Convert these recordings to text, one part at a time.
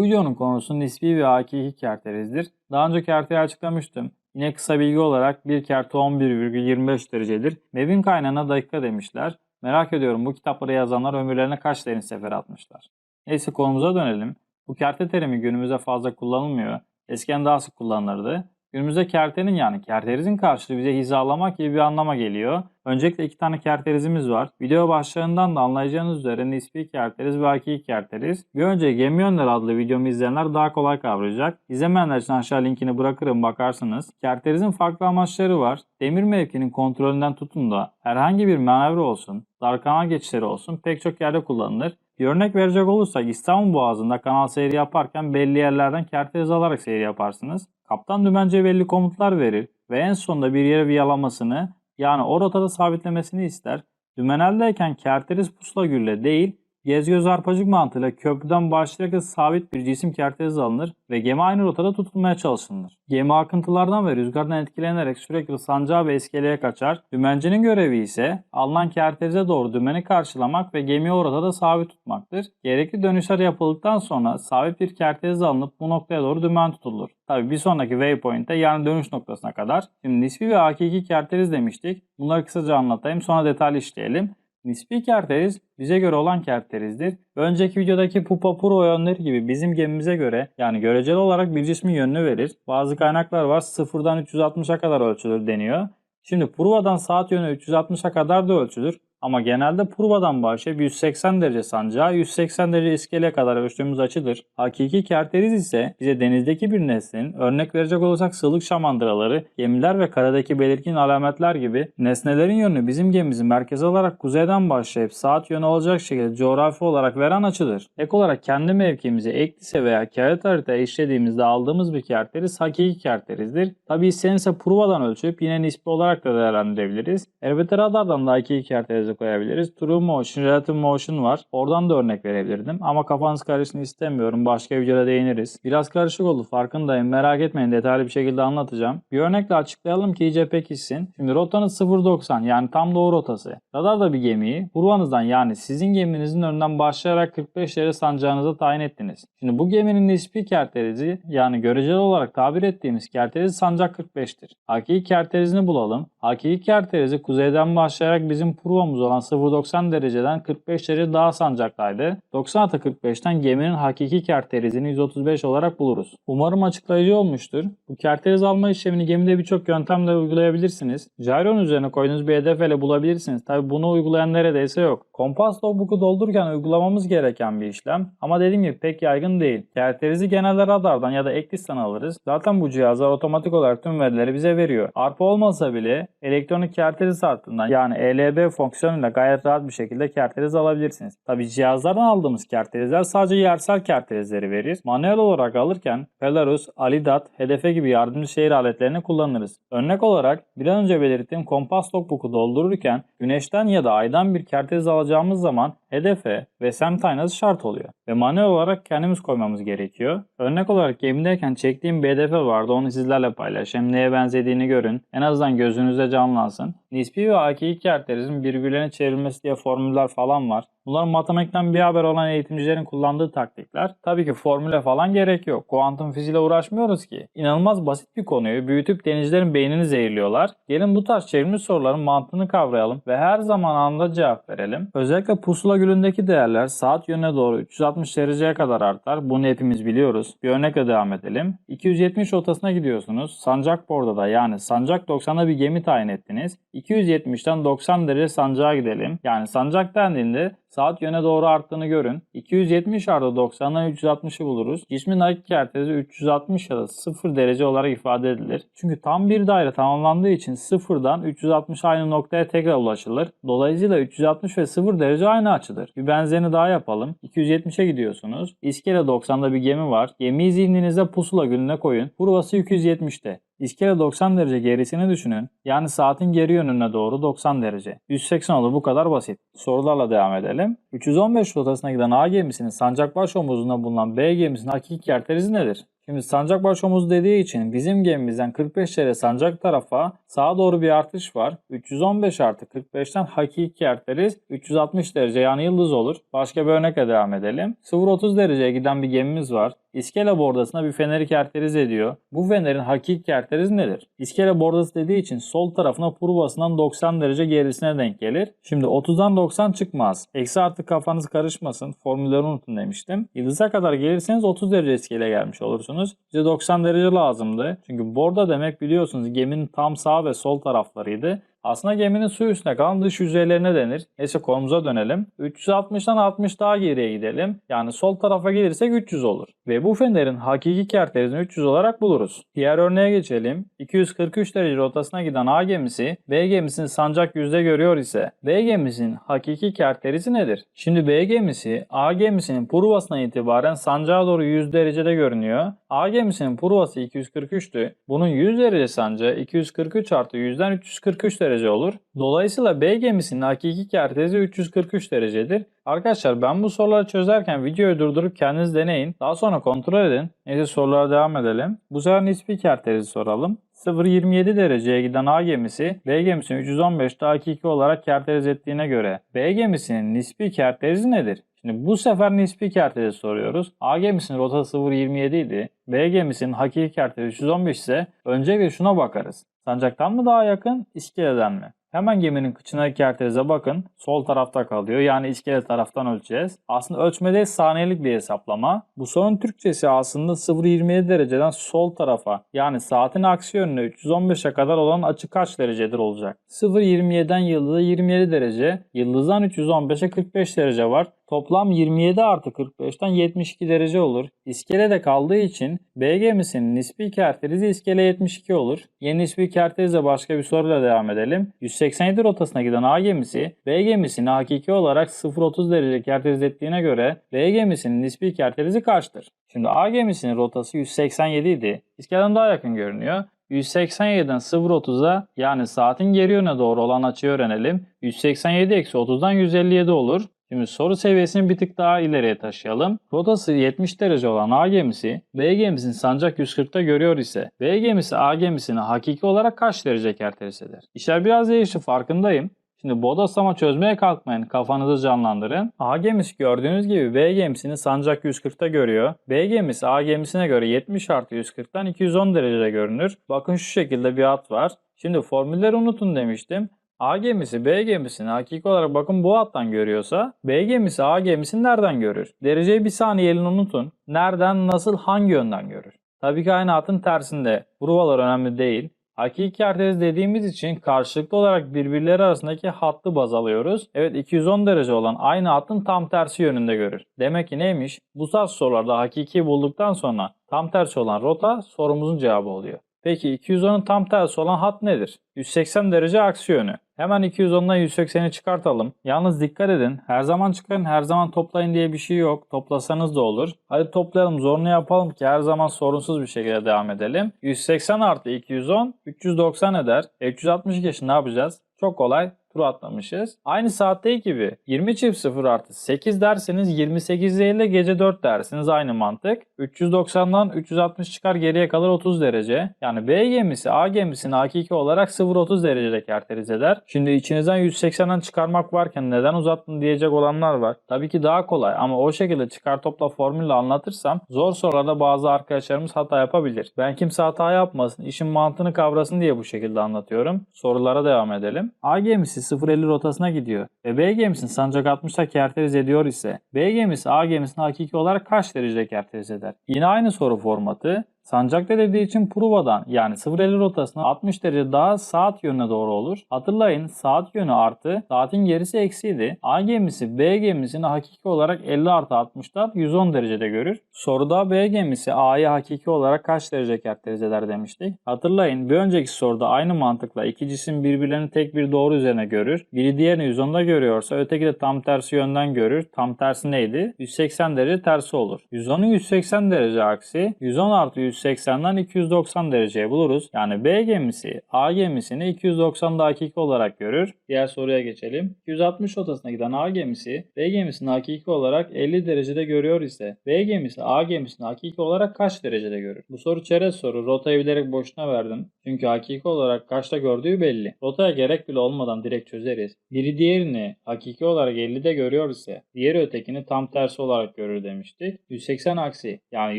Bu videonun konusu nispi ve hakiki kerterizdir. Daha önce kerteyi açıklamıştım. Yine kısa bilgi olarak bir kerte 11,25 derecedir. Mevin kaynağına dakika demişler. Merak ediyorum bu kitapları yazanlar ömürlerine kaç derin sefer atmışlar. Neyse konumuza dönelim. Bu kerte terimi günümüzde fazla kullanılmıyor. Eskiden daha sık kullanılırdı. Günümüzde kertenin yani kerterizin karşılığı bize hizalamak gibi bir anlama geliyor. Öncelikle iki tane kerterizimiz var. Video başlığından da anlayacağınız üzere nispi kerteriz ve hakiki kerteriz. Bir önce Gemi Yönleri adlı videomu izleyenler daha kolay kavrayacak. İzlemeyenler için aşağı linkini bırakırım bakarsınız. Kerterizin farklı amaçları var. Demir mevkinin kontrolünden tutun da herhangi bir manevra olsun, dar kanal geçişleri olsun pek çok yerde kullanılır. Bir örnek verecek olursak İstanbul Boğazı'nda kanal seyri yaparken belli yerlerden kerteriz alarak seyir yaparsınız. Kaptan dümence belli komutlar verir ve en sonunda bir yere viyalamasını yani o rotada sabitlemesini ister. Dümeneldeyken kerteriz pusula gülle değil gez göz arpacık mantığıyla köprüden başlayarak sabit bir cisim kerteriz alınır ve gemi aynı rotada tutulmaya çalışılır. Gemi akıntılardan ve rüzgardan etkilenerek sürekli sancağa ve iskeleye kaçar. Dümencinin görevi ise alınan kerterize doğru dümeni karşılamak ve gemiyi o rotada sabit tutmaktır. Gerekli dönüşler yapıldıktan sonra sabit bir kerteriz alınıp bu noktaya doğru dümen tutulur. Tabi bir sonraki waypoint'te yani dönüş noktasına kadar. Şimdi nispi ve hakiki kerteriz demiştik. Bunları kısaca anlatayım sonra detaylı işleyelim. Nispi kerteriz bize göre olan kerterizdir. Önceki videodaki Pupa Pro yönleri gibi bizim gemimize göre yani göreceli olarak bir cismin yönünü verir. Bazı kaynaklar var 0'dan 360'a kadar ölçülür deniyor. Şimdi Prova'dan saat yönü 360'a kadar da ölçülür. Ama genelde Prova'dan başlayıp 180 derece sancağı 180 derece iskeleye kadar ölçtüğümüz açıdır. Hakiki kerteriz ise bize denizdeki bir nesnenin örnek verecek olursak sığlık şamandıraları, gemiler ve karadaki belirgin alametler gibi nesnelerin yönünü bizim gemimizin merkezi olarak kuzeyden başlayıp saat yönü olacak şekilde coğrafi olarak veren açıdır. Ek olarak kendi mevkimizi eklise veya kağıt haritaya işlediğimizde aldığımız bir kerteriz hakiki kerterizdir. Tabi istenirse Prova'dan ölçüp yine nispi olarak da değerlendirebiliriz. Elbette radardan da hakiki kerteriz koyabiliriz. True Motion, Relative Motion var. Oradan da örnek verebilirdim. Ama kafanız karışsın istemiyorum. Başka videoda değiniriz. Biraz karışık oldu farkındayım. Merak etmeyin detaylı bir şekilde anlatacağım. Bir örnekle açıklayalım ki iyice pekişsin. Şimdi rotanız 0.90 yani tam doğu rotası. Radarda bir gemiyi Burvanızdan yani sizin geminizin önünden başlayarak 45 derece sancağınıza tayin ettiniz. Şimdi bu geminin nispi kerterizi yani göreceli olarak tabir ettiğimiz kerteriz sancak 45'tir. Hakiki kerterizini bulalım. Hakiki kerterizi kuzeyden başlayarak bizim Prova'mız olan 0.90 dereceden 45 derece daha sancaktaydı. 90 45'ten geminin hakiki kerterizini 135 olarak buluruz. Umarım açıklayıcı olmuştur. Bu kerteriz alma işlemini gemide birçok yöntemle uygulayabilirsiniz. Gyron üzerine koyduğunuz bir hedef ile bulabilirsiniz. Tabi bunu uygulayan neredeyse yok. Kompas logbook'u doldururken uygulamamız gereken bir işlem. Ama dediğim gibi pek yaygın değil. Kerterizi genelde radardan ya da ek listten alırız. Zaten bu cihazlar otomatik olarak tüm verileri bize veriyor. ARPA olmasa bile elektronik kerteriz hattından yani ELB fonksiyonuyla gayet rahat bir şekilde kerteriz alabilirsiniz. Tabi cihazlardan aldığımız kerterizler sadece yersel kerterizleri verir. Manuel olarak alırken Pelarus, Alidat, Hedefe gibi yardımcı şehir aletlerini kullanırız. Örnek olarak bir an önce belirttiğim kompas logbook'u doldururken güneşten ya da aydan bir kerteriz alacağımız zaman hedefe ve semt aynası şart oluyor. Ve manuel olarak kendimiz koymamız gerekiyor. Örnek olarak gemideyken çektiğim bir hedefe vardı onu sizlerle paylaşayım. Neye benzediğini görün. En azından gözünüzde canlansın. Nispi ve hakiki kerterizin birbirlerine çevrilmesi diye formüller falan var. Bunlar matematikten bir haber olan eğitimcilerin kullandığı taktikler. Tabii ki formüle falan gerek yok. Kuantum fiziğiyle uğraşmıyoruz ki. İnanılmaz basit bir konuyu büyütüp denizcilerin beynini zehirliyorlar. Gelin bu tarz çevrilmiş soruların mantığını kavrayalım ve her zaman anında cevap verelim. Özellikle pusula gülündeki değerler saat yönüne doğru 360 dereceye kadar artar. Bunu hepimiz biliyoruz. Bir örnekle devam edelim. 270 rotasına gidiyorsunuz. Sancak Borda'da yani Sancak 90'da bir gemi tayin ettiniz. 270'ten 90 derece sancağa gidelim. Yani sancak dendiğinde saat yöne doğru arttığını görün. 270 artı 90'dan 360'ı buluruz. Cismin hakiki kertezi 360 ya da 0 derece olarak ifade edilir. Çünkü tam bir daire tamamlandığı için 0'dan 360 aynı noktaya tekrar ulaşılır. Dolayısıyla 360 ve 0 derece aynı açıdır. Bir benzerini daha yapalım. 270'e gidiyorsunuz. İskele 90'da bir gemi var. Gemiyi zihninize pusula gününe koyun. Burası 270'te. İskele 90 derece gerisini düşünün. Yani saatin geri yönüne doğru 90 derece. 180 olur bu kadar basit. Sorularla devam edelim. 315 rotasına giden A gemisinin sancakbaş omuzunda bulunan B gemisinin hakiki kerterizi nedir? Şimdi sancakbaş omuz dediği için bizim gemimizden 45 derece sancak tarafa sağa doğru bir artış var. 315 artı 45'ten hakiki kerteriz 360 derece yani yıldız olur. Başka bir örnekle devam edelim. 0-30 dereceye giden bir gemimiz var. İskele bordasına bir feneri kerterize ediyor. Bu fenerin hakiki kerterizi nedir? İskele bordası dediği için sol tarafına purvasından 90 derece gerisine denk gelir. Şimdi 30'dan 90 çıkmaz. Eksi artı kafanız karışmasın. Formülleri unutun demiştim. Yıldıza kadar gelirseniz 30 derece iskele gelmiş olursunuz. Bize 90 derece lazımdı. Çünkü borda demek biliyorsunuz geminin tam sağ ve sol taraflarıydı. Aslında geminin su üstüne kalan dış yüzeylerine denir. Neyse konumuza dönelim. 360'dan 60 daha geriye gidelim. Yani sol tarafa gelirsek 300 olur. Ve bu fenerin hakiki kerterizini 300 olarak buluruz. Diğer örneğe geçelim. 243 derece rotasına giden A gemisi B gemisini sancak yüzde görüyor ise B gemisinin hakiki kerterizi nedir? Şimdi B gemisi A gemisinin purvasına itibaren sancağa doğru 100 derecede görünüyor. A gemisinin purvası 243'tü. Bunun 100 derece sancağı 243 artı 100'den 343 derece olur. Dolayısıyla B gemisinin hakiki kerterizi 343 derecedir. Arkadaşlar ben bu soruları çözerken videoyu durdurup kendiniz deneyin. Daha sonra kontrol edin. Neyse sorulara devam edelim. Bu sefer nispi kerterizi soralım. 0.27 dereceye giden A gemisi B gemisini 315 dakika olarak kerteriz ettiğine göre B gemisinin nispi kerterizi nedir? Şimdi bu sefer nispi kerterizi soruyoruz. A gemisinin rotası 0.27 idi. B gemisinin hakiki kerterizi 315 ise öncelikle şuna bakarız. Sancaktan mı daha yakın, iskeleden mi? Hemen geminin kıçına kerterize bakın. Sol tarafta kalıyor. Yani iskele taraftan ölçeceğiz. Aslında ölçme değil saniyelik bir hesaplama. Bu sorunun Türkçesi aslında 0.27 dereceden sol tarafa yani saatin aksi yönüne 315'e kadar olan açı kaç derecedir olacak. 0.27'den yıldıza 27 derece. Yıldızdan 315'e 45 derece var. Toplam 27 artı 45'ten 72 derece olur. İskelede kaldığı için B gemisinin nispi kerterizi iskele 72 olur. Yeni nispi kerterizle başka bir soruyla devam edelim. 187 rotasına giden A gemisi B gemisini hakiki olarak 0.30 derece kerteriz ettiğine göre B gemisinin nispi kerterizi kaçtır? Şimdi A gemisinin rotası 187 idi. İskeleden daha yakın görünüyor. 187'den 0.30'a yani saatin geri yöne doğru olan açıyı öğrenelim. 187 eksi 30'dan 157 olur. Şimdi soru seviyesini bir tık daha ileriye taşıyalım. Rotası 70 derece olan A gemisi B gemisini sancak 140'ta görüyor ise B gemisi A gemisini hakiki olarak kaç derece kerteriz eder? İşler biraz değişti farkındayım. Şimdi bodoslama çözmeye kalkmayın. Kafanızı canlandırın. A gemisi gördüğünüz gibi B gemisini sancak 140'ta görüyor. B gemisi A gemisine göre 70 artı 140'tan 210 derecede görünür. Bakın şu şekilde bir hat var. Şimdi formülleri unutun demiştim. A gemisi B gemisini hakiki olarak bakın bu hattan görüyorsa B gemisi A gemisini nereden görür? Dereceyi bir saniye elini unutun. Nereden, nasıl, hangi yönden görür? Tabii ki aynı hatın tersinde. Provalar önemli değil. Hakiki kerteriz dediğimiz için karşılıklı olarak birbirleri arasındaki hattı baz alıyoruz. Evet 210 derece olan aynı hattın tam tersi yönünde görür. Demek ki neymiş? Bu tarz sorularda hakiki bulduktan sonra tam tersi olan rota sorumuzun cevabı oluyor. Peki 210'un tam tersi olan hat nedir? 180 derece aksi yönü. Hemen 210'dan 180'i çıkartalım. Yalnız dikkat edin. Her zaman çıkarın, her zaman toplayın diye bir şey yok. Toplasanız da olur. Hadi toplayalım, zorunu yapalım ki her zaman sorunsuz bir şekilde devam edelim. 180 artı 210, 390 eder. E, 360 geçin ne yapacağız? Çok kolay tur atlamışız. Aynı saatteki gibi 20 çift 0 artı 8 derseniz 28 değil de gece 4 dersiniz aynı mantık. 390'dan 360 çıkar geriye kalır 30 derece. Yani B gemisi A gemisini hakiki olarak 0-30 derecede kerteriz eder. Şimdi içinizden 180'den çıkarmak varken neden uzattın diyecek olanlar var. Tabii ki daha kolay ama o şekilde çıkar topla formülle anlatırsam zor sorularda bazı arkadaşlarımız hata yapabilir. Ben kimse hata yapmasın, işin mantığını kavrasın diye bu şekilde anlatıyorum. Sorulara devam edelim. A gemisi 0.50 rotasına gidiyor ve B gemisini sancak 60'ta kerteriz ediyor ise B gemisi A gemisini hakiki olarak kaç derece kerteriz eder? Yine aynı soru formatı. Sancakta dediği için Pruva'dan yani 0.50 rotasına 60 derece daha saat yönüne doğru olur. Hatırlayın saat yönü artı saatin gerisi eksiydi. A gemisi B gemisini hakiki olarak 50 artı 60'tan 110 derecede görür. Soruda B gemisi A'yı hakiki olarak kaç derece kerteriz eder demiştik. Hatırlayın bir önceki soruda aynı mantıkla iki cisim birbirlerini tek bir doğru üzerine görür. Biri diğerini 110'da görüyorsa öteki de tam tersi yönden görür. Tam tersi neydi? 180 derece tersi olur. 110'un 180 derece aksi 110 artı 180'den 290 dereceye buluruz. Yani B gemisi A gemisini 290 dakika olarak görür. Diğer soruya geçelim. 260 rotasına giden A gemisi B gemisini hakiki olarak 50 derecede görüyor ise B gemisi A gemisini hakiki olarak kaç derecede görür? Bu soru çerez soru. Rotayı bilerek boşuna verdim. Çünkü hakiki olarak kaçta gördüğü belli. Rotaya gerek bile olmadan direkt çözeriz. Biri diğerini hakiki olarak 50'de görüyor ise diğeri ötekini tam tersi olarak görür demiştik. 180 aksi yani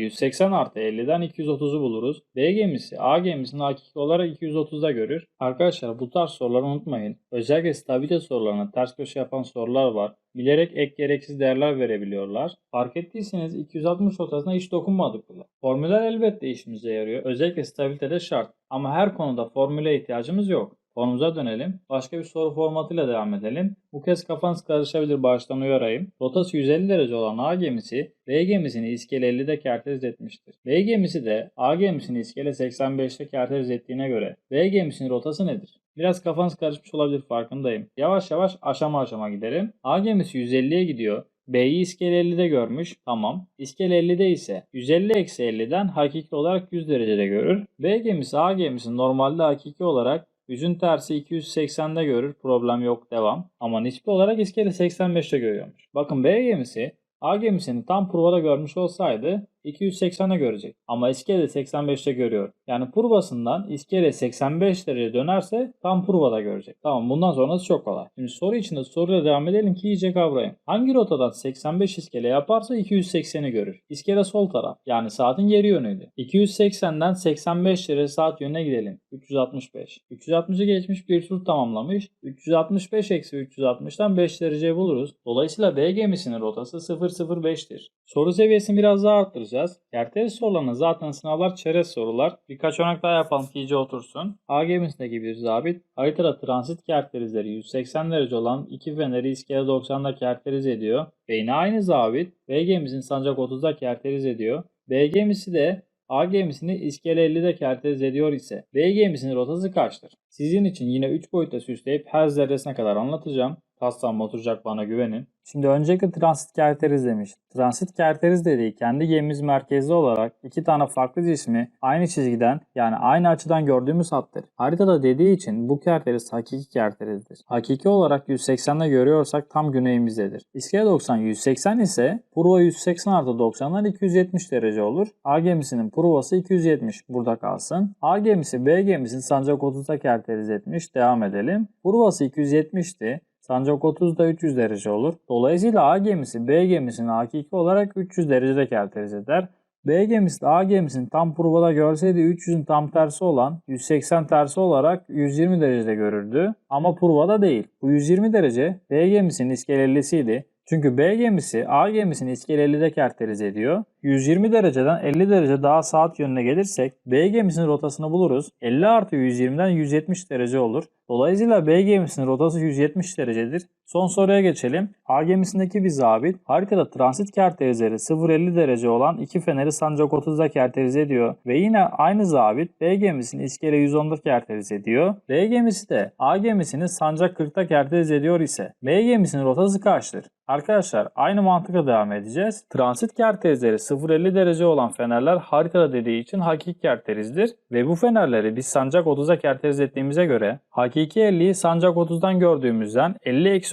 180 artı 50'den 230'u buluruz. B gemisi A gemisini hakiki olarak 230'da görür. Arkadaşlar bu tarz soruları unutmayın. Özellikle stabilite sorularına ters köşe yapan sorular var. Bilerek ek gereksiz değerler verebiliyorlar. Fark ettiyseniz 260 rotasına hiç dokunmadık bile. Formüller elbette işimize yarıyor. Özellikle stabilitede şart. Ama her konuda formüle ihtiyacımız yok. Konumuza dönelim. Başka bir soru formatıyla devam edelim. Bu kez kafanız karışabilir baştan uyarayım. Rotası 150 derece olan A gemisi B gemisini iskele 50'de kerteriz etmiştir. B gemisi de A gemisini iskele 85'te kerteriz ettiğine göre B gemisinin rotası nedir? Biraz kafanız karışmış olabilir farkındayım. Yavaş yavaş aşama aşama gidelim. A gemisi 150'ye gidiyor. B'yi iskele 50'de görmüş. Tamam. İskele 50'de ise 150 eksi 50'den hakiki olarak 100 derecede görür. B gemisi A gemisini normalde hakiki olarak Yüzün tersi 280'de görür. Problem yok. Devam. Ama nispi olarak iskele 85'te görüyormuş. Bakın B gemisi A gemisini tam provada görmüş olsaydı 280'e görecek. Ama iskele 85'te görüyor. Yani provasından iskele 85 derece dönerse tam provada görecek. Tamam bundan sonrası çok kolay. Şimdi soru içinde soruyla devam edelim ki iyice kavrayın. Hangi rotadan 85 iskele yaparsa 280'i görür. İskele sol taraf. Yani saatin geri yönüydü. 280'den 85 derece saat yönüne gidelim. 365. 360'ı geçmiş bir tur tamamlamış. 365 eksi 360'dan 5 dereceyi buluruz. Dolayısıyla B gemisinin rotası 005'tir. Soru seviyesini biraz daha arttıracağız. Kerteriz sorularına zaten sınavlar çerez sorular. Birkaç örnek daha yapalım ki iyice otursun. A gemisindeki bir zabit haritada transit kerterizleri 180 derece olan iki feneri iskele 90'da kerteriz ediyor. Ve yine aynı zabit B gemisini sancak 30'da kerteriz ediyor. B gemisi de A gemisini iskele 50'de kerteriz ediyor ise B gemisinin rotası kaçtır? Sizin için yine 3 boyutta süsleyip her zerresine kadar anlatacağım. Kastan oturacak bana güvenin. Şimdi öncelikle transit kerteriz demiş. Transit kerteriz dediği kendi gemimiz merkezli olarak iki tane farklı cismi aynı çizgiden yani aynı açıdan gördüğümüz hattır. Haritada dediği için bu kerteriz hakiki kerterizdir. Hakiki olarak 180'de görüyorsak tam güneyimizdedir. İskele 90 180 ise prova 180 artı 90'dan 270 derece olur. A gemisinin provası 270 burada kalsın. A gemisi B gemisini sancak 30'da kerteriz etmiş. Devam edelim. Provası 270'ti. Sancak 30 da 300 derece olur. Dolayısıyla A gemisi B gemisini hakiki olarak 300 derecede kerteriz eder. B gemisi de A gemisini tam provada görseydi 300'ün tam tersi olan 180 tersi olarak 120 derecede görürdü. Ama provada değil. Bu 120 derece B gemisinin iskelellisiydi. Çünkü B gemisi A gemisini iskelelide kerteriz ediyor. 120 dereceden 50 derece daha saat yönüne gelirsek B gemisinin rotasını buluruz. 50 artı 120'den 170 derece olur. Dolayısıyla B gemisinin rotası 170 derecedir. Son soruya geçelim. A gemisindeki bir zabit haritada transit kerterizleri 0-50 derece olan iki feneri sancak 30'da kerteriz ediyor. Ve yine aynı zabit B gemisini iskele 110'da kerteriz ediyor. B gemisi de A gemisini sancak 40'ta kerteriz ediyor ise B gemisinin rotası kaçtır? Arkadaşlar aynı mantıkla devam edeceğiz. Transit kerterizleri 0-50 derece olan fenerler haritada dediği için hakiki kerterizdir. Ve bu fenerleri biz sancak 30'a kerteriz ettiğimize göre hakiki 50'yi sancak 30'dan gördüğümüzden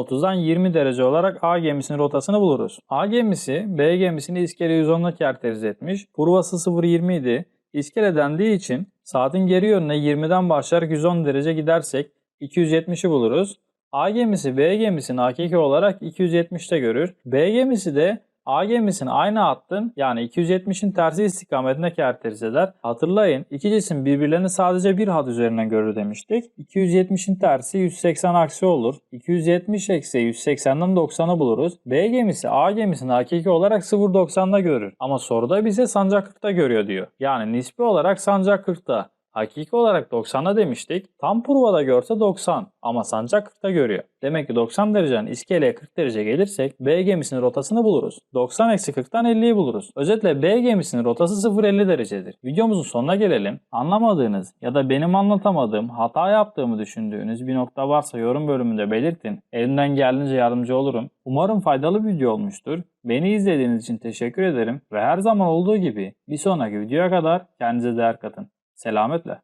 50-30'dan 20 derece olarak A gemisinin rotasını buluruz. A gemisi B gemisini iskele 110'la kerteriz etmiş. Provası 0-20 idi. İskele dendiği için saatin geri yönüne 20'den başlayarak 110 derece gidersek 270'i buluruz. A gemisi B gemisini hakiki olarak 270'te görür. B gemisi de A gemisini aynı hattın yani 270'in tersi istikametine kerteriz eder. Hatırlayın iki cisim birbirlerini sadece bir hat üzerinden görür demiştik. 270'in tersi 180 aksi olur. 270 eksi 180'den 90'ı buluruz. B gemisi A gemisini hakiki olarak 0.90'da görür. Ama soruda bize sancak 40'ta görüyor diyor. Yani nispi olarak sancak 40'ta. Hakiki olarak 90'da demiştik. Tam provada görse 90 ama sancak 40'ta görüyor. Demek ki 90 derecenin iskeleye 40 derece gelirsek B gemisinin rotasını buluruz. 90 eksi 40'tan 50'yi buluruz. Özetle B gemisinin rotası 0-50 derecedir. Videomuzun sonuna gelelim. Anlamadığınız ya da benim anlatamadığım, hata yaptığımı düşündüğünüz bir nokta varsa yorum bölümünde belirtin. Elimden geldiğince yardımcı olurum. Umarım faydalı bir video olmuştur. Beni izlediğiniz için teşekkür ederim ve her zaman olduğu gibi bir sonraki videoya kadar kendinize değer katın. Selametle.